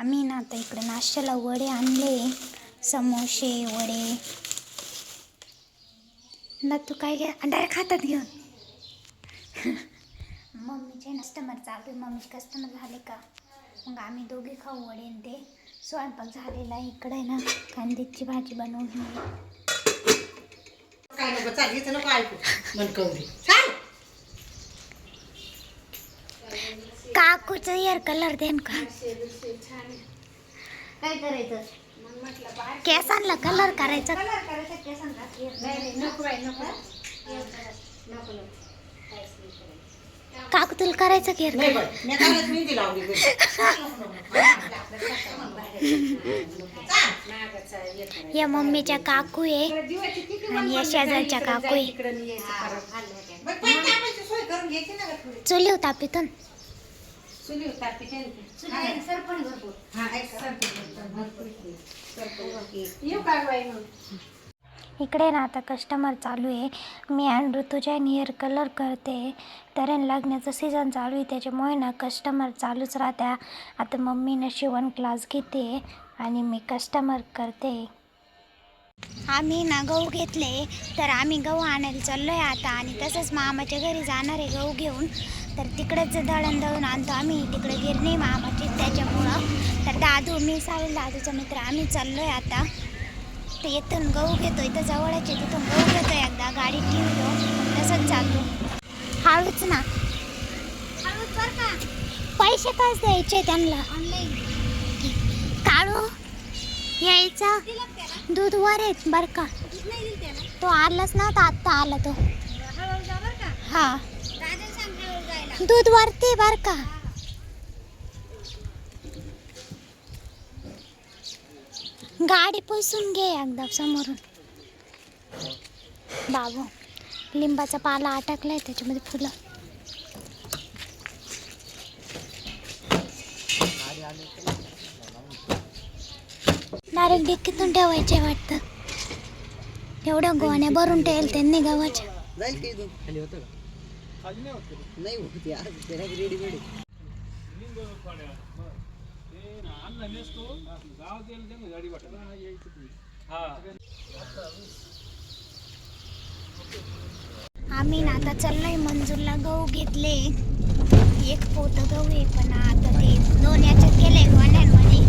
आम्ही ना आता इकडे नाश्त्याला वडे आणले समोसे वडे. ना तू काय घ्या डायरेक्ट खातात घेऊन. मम्मीचे कस्टमर चालू मम्मीचे कस्टमर झाले का? मग आम्ही दोघे खाऊ वडे आणि ते. स्वयंपाक झालेला आहे इकडे आहे ना. कांद्याची भाजी बनवून काय नको चाल नको ऐकू. मन कवरी चाल काकूचं हेअर कलर देन का? काय करायचं? केसांना कलर करायचा. नको बाई नको. काकू तुला करायचं हेअर कलर या मम्मीच्या काकू आहे आणि या शेजारच्या काकू आहे. सोय करून घ्यायची ना गं थोडी? चुली होता पितून चुली होता सरपण भरपूर. हा. एक सरपण भरपूर. येऊ काय बाई मग? इकडे ना आता कस्टमर चालू आहे. मी आणि ऋतुजा हेअर कलर करते. तर लग्नाचं सीझन चालू आहे. त्याच्यामुळे ना कस्टमर चालूच राहत्या. आता मम्मीनं शिवण क्लास घेते आणि मी कस्टमर करते. आम्ही ना गहू घेतले. तर आम्ही गहू आणायला चाललो आहे आता आणि तसंच मामाच्या घरी जाणार आहे गहू घेऊन. तर तिकडेच दळण दळून आणतो आम्ही. तिकडे गिरणी मामाची त्याच्यामुळं. तर दादू मी साहिल दादूचा मित्र आम्ही चाललो आहे आता. तर इथून गहू घेतो इथं जवळच आहे तिथून गहू घेतो एकदा गाडी ठेवतो तसंच चालतो. हळूच ना. हळूच बरं का? पैसे काच द्यायचे त्यांना? ऑनलाईन काढू? यायचा? दूध वर आहेत बर का. तो आलाच ना तर आत्ता आला तो. हा. दूध वाढते बार का? गाडी पुसून घे एकदा समोरून. बाबू लिंबाचा पाला अटकलाय त्याच्यामध्ये फुलं. डायरेक्ट डिक्कीतून ठेवायचे वाटतं. एवढ्या गोण्या भरून ठेवेल त्यांनी गव्हाच्या. खाली होतं का नाही होती आज त्याला रेडीमेड आम्ही ना आता चाललोय मंजूरला गहू घेतले. एक पोत गहू आहे पण आता ते दोन याच्यात गेले गोण्यांमध्ये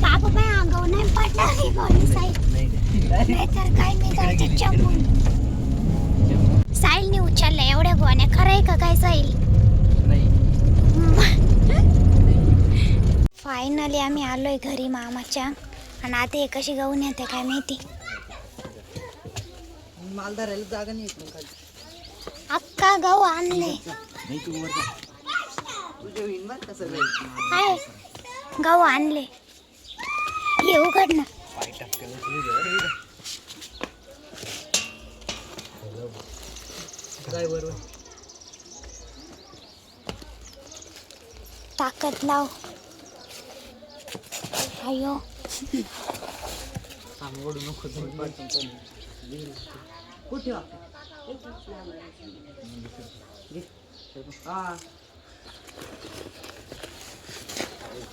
बाबा बाय हा गहू नाही पडणार नाही तर काय मी जायचे चंपून साईलने उचललं. एवढ्या गोण्या खरं आहे का? काय साईल फायनली आम्ही आलोय घरी मामाच्या. आणि आता हे कशी गहू नेते काय माहिती? जागा नाही येत मग खाली. अक्का गहू आणले तुझ्या होईन बरं का सगळं आहे गहू आणले हे उघड ना. बरोबर ताकद लाव अयो सांगोडू नको कुठे वा? घे. हा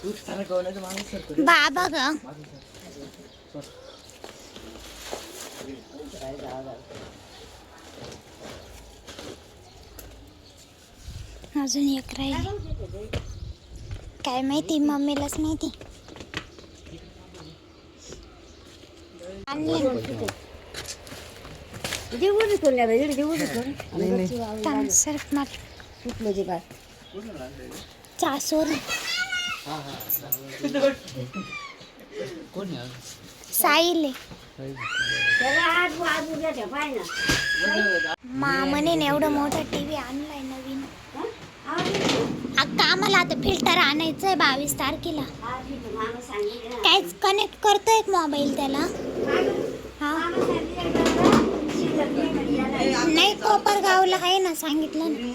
तू सारं कवल्याचं माणूस सरतो बाबा ग अजून एक राहील. काय माहिती मम्मीलाच माहिती. चासोर साईल. मामाने एवढं मोठं टीव्ही आणलाय नवीन. आता फिल्टर आणायचं आहे बावीस तारखेला. काहीच कनेक्ट करतोय मोबाईल त्याला? हा? नाही कोपरगावला आहे ना सांगितलं ना.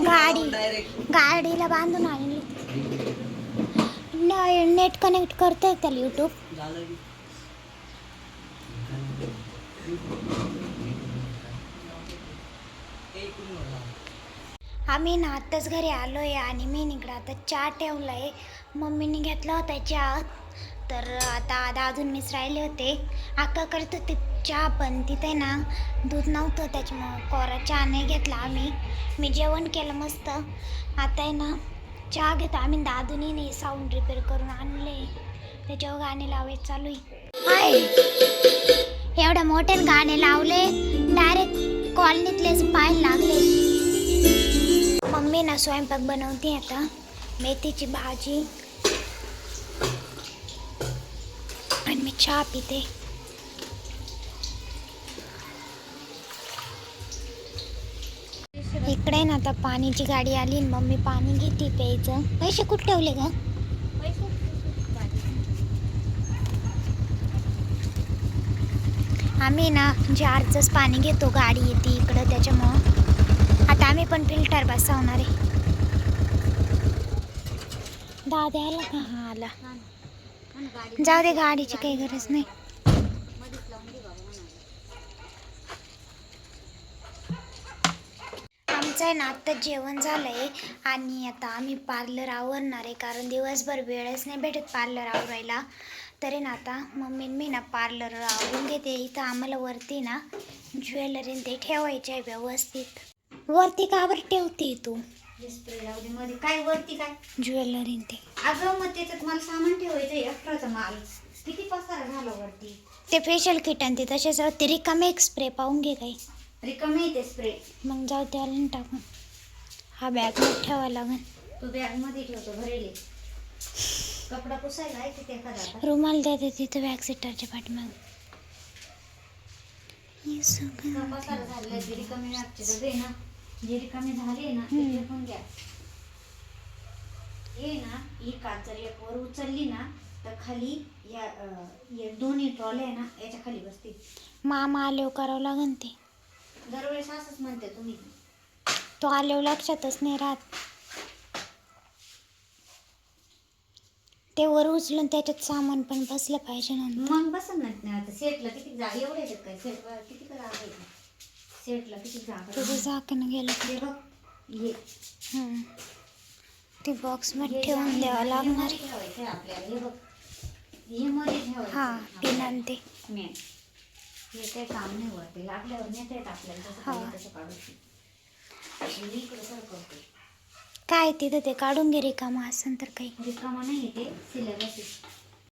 गाडी गाडीला बांधून आणली. न- नेट कनेक्ट करतोय त्याला युट्यूब आम्ही ना आत्ताच घरी आलो आहे आणि मी निकडं आता चहा ठेवला आहे मम्मीने घेतला होता चहा. तर आता आधा अजून मीच राहिले होते. आका करत होते चहा पण तिथे ना दूध नव्हतं त्याच्यामुळं कोरा चहा नाही घेतला आम्ही. मी जेवण केलं मस्त. आता आहे ना चहा घेतो. आम्ही दादूनी नाही साऊंड रिपेअर करून आणले. त्याच्यावर गाणे लावायचं चालू आहे. एवढ्या मोठ्याने गाणे लावले. डायरेक्ट कॉलनीतलेच पाय लागले. मम्मी ना स्वयंपाक बनवते आता. मेथीची भाजी. आणि मी चहा पिते. इकडे ना आता पाण्याची गाडी आली मम्मी पाणी घेते प्यायचं. पैसे कुठे ठेवले का आम्ही ना जारचंच पाणी घेतो गाडी येते इकडं त्याच्यामुळं. आता आम्ही पण फिल्टर बसवणार आहे. दादा आला का? हा आला. जाऊ दे गाडीची काही गरज नाही. आमचं आहे ना आत्ता जेवण झालं आहे आणि आता आम्ही पार्लर आवरणार आहे कारण दिवसभर वेळच नाही भेटत पार्लर आवरायला. तरी ना आता मम्मी मी ना पार्लर आवरून घेते. इथं आम्हाला वरती ना ज्वेलरी ते ठेवायचे आहे व्यवस्थित. वरती का बरं ठेवते तू? मध्ये. काय वरती काय? ज्वेलरी ते. अगं मग त्याच्यात मला सामान ठेवायचं माल. किती पसारा झाला वरती? ते फेशियल किट आणि ते तसेच ते रिकामे एक स्प्रे पाहून घे काही. रिकामी येते स्प्रे मग जाऊ ते आलं टाकून. हा बॅगमध्ये ठेवावा लागेल तू बॅगमध्ये ठेवतो भरेले. कपडा पुसायला आहे तिथे एखादा आता? रुमाल देते तिथं पाठीमाग. झालेला जे रिकामी डबे ना. जे रिकामी झाले ना ते घ्या. हे ना ही एक वर उचलली ना तर खाली या अं, या दोन्ही ट्रॉले आहे ना याच्या खाली बसतील मामा आल्यावर करावं लागेल ते. दरवेळेस असंच म्हणते तुम्ही. तो आल्यावर लक्षातच नाही राहत. ते वर उचलून त्याच्यात सामान पण बसलं पाहिजे नंतर मग बस ना. आता सेटला किती जागा एवढे येतात काय? सेट किती का जागा आहे सेटला किती जागा तुझं? झाकण गेलं हे बघ हे हम्म. ते बॉक्समध्ये हे ठेवून द्यावं ना, हे लागणार. मध्ये ठेवायचं आहे आपल्याला. हे बघ. हे मध्ये ठेवायचं हा आहे पिन आपल्याला. आणि ते हे काही काम नाही लागल्यावर नेता येत आपल्याला. जसं हा. पाहिजे तसं काढून हे इकडं सरकवते. काय तिथं ते काढून घे रिकामा असं तर काही. रिकामा नाही ते सिलेबस